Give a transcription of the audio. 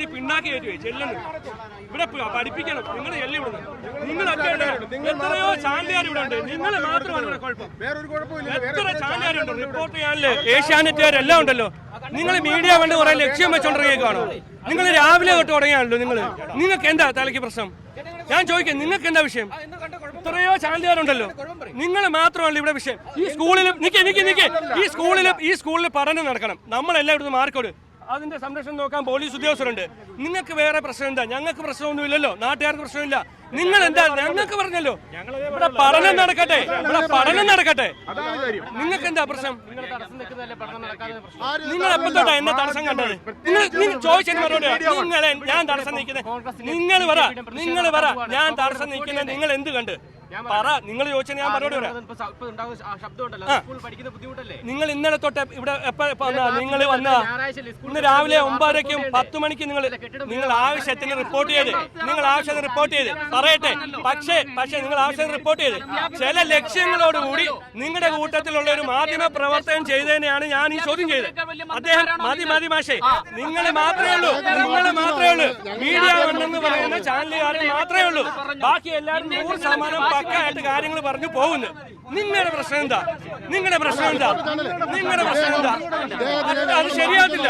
കെട്ടി പിണ്ണാക്കി കയറ്റി ചെല്ലുന്നു ഇവിടെ പ- പഠിപ്പിക്കണം. നിങ്ങൾ എല്ലാം വിടുന്നു നിങ്ങളൊക്കെ എത്രയോ ചാനലുകാർ ഇവിടെ ഉണ്ട്. നിങ്ങൾ മാത്രമാണ് ഇവിടെ കുഴപ്പം. എത്ര ചാനലുകാരുണ്ട് റിപ്പോർട്ട് ചെയ്യാനില്ലേ ഏഷ്യാനെറ്റുകാരെല്ലാം ഉണ്ടല്ലോ. നിങ്ങൾ മീഡിയ കണ്ട് കുറെ ലക്ഷ്യം വെച്ചോണ്ടിരിക്കുകയാണോ നിങ്ങൾ രാവിലെ തൊട്ട് തുടങ്ങിയാണല്ലോ നിങ്ങൾ നിങ്ങൾക്ക് എന്താ തലയ്ക്ക് പ്രശ്നം? ഞാൻ ചോദിക്കാം നിങ്ങൾക്ക് എന്താ വിഷയം? എത്രയോ ചാനലുകാരുണ്ടല്ലോ. നിങ്ങൾ മാത്രമല്ല ഇവിടെ വിഷയം. ഈ സ്കൂളിലും നിക്ക് നിക്ക് നിക്ക്. ഈ സ്കൂളിലും ഈ സ്കൂളിൽ പഠനം നടക്കണം. നമ്മളെല്ലാം ഇവിടുന്ന് മാർക്കോട് അതിന്റെ സംരക്ഷണം നോക്കാൻ പോലീസ് ഉദ്യോഗസ്ഥരുണ്ട്. നിങ്ങൾക്ക് വേറെ പ്രശ്നം എന്താ? ഞങ്ങൾക്ക് പ്രശ്നമൊന്നുമില്ലല്ലോ. നാട്ടുകാർക്ക് പ്രശ്നമില്ല. നിങ്ങൾ എന്താ? ഞങ്ങൾക്ക് പറഞ്ഞല്ലോ. ഇവിടെ പഠനം നടക്കട്ടെ. ഇവിടെ പഠനം നടക്കട്ടെ. അതാണ് കാര്യം. നിങ്ങൾക്ക് എന്താ പ്രശ്നം? നിങ്ങൾ എപ്പോഴത്തോട്ടാ തൊട്ടാ എന്നെ തടസ്സം കണ്ടത്? നിങ്ങൾ നിങ്ങൾ ചോദിച്ചതിന് മറുപടി നിങ്ങളെ ഞാൻ തടസ്സം നിൽക്കുന്നത് നിങ്ങൾ പറ. നിങ്ങൾ പറ. ഞാൻ തടസ്സം നിൽക്കുന്നത് നിങ്ങൾ എന്ത് കണ്ട്? പറ നിങ്ങൾ ചോദിച്ചാൽ ഞാൻ മറുപടി പറയാം ബുദ്ധിമുട്ടല്ലേ? നിങ്ങൾ ഇന്നലെ തൊട്ട് ഇവിടെ നിങ്ങൾ വന്ന? ഇന്ന് രാവിലെ ഒമ്പതരയ്ക്കും പത്ത് മണിക്ക് നിങ്ങൾ നിങ്ങൾ ആവശ്യത്തിന് റിപ്പോർട്ട് ചെയ്ത്. നിങ്ങൾ ആവശ്യത്തിന് റിപ്പോർട്ട് ചെയ്ത്. പറയട്ടെ. പക്ഷേ പക്ഷേ നിങ്ങൾ ആവശ്യത്തിന് റിപ്പോർട്ട് ചെയ്ത്. ചില ലക്ഷ്യങ്ങളോടുകൂടി നിങ്ങളുടെ കൂട്ടത്തിലുള്ള ഒരു മാധ്യമ പ്രവർത്തനം ചെയ്തതിനെയാണ് ഞാൻ ഈ ചോദ്യം ചെയ്തത്. അദ്ദേഹം മതി മതി മാഷേ. നിങ്ങൾ മാത്രമേ ഉള്ളൂ. നിങ്ങൾ മാത്രമേ ഉള്ളൂ. മീഡിയ ഉണ്ടെന്ന് പറയുന്ന ചാനലുകാരൻ മാത്രമേ ഉള്ളൂ. ബാക്കി എല്ലാവരും നൂറ് ശതമാനം പക്കായിട്ട് കാര്യങ്ങൾ പറഞ്ഞു പോകുന്നു. നിങ്ങളുടെ പ്രശ്നം എന്താ? നിങ്ങളുടെ പ്രശ്നം എന്താ? നിങ്ങളുടെ പ്രശ്നം എന്താ? അത് ശരിയാകത്തില്ല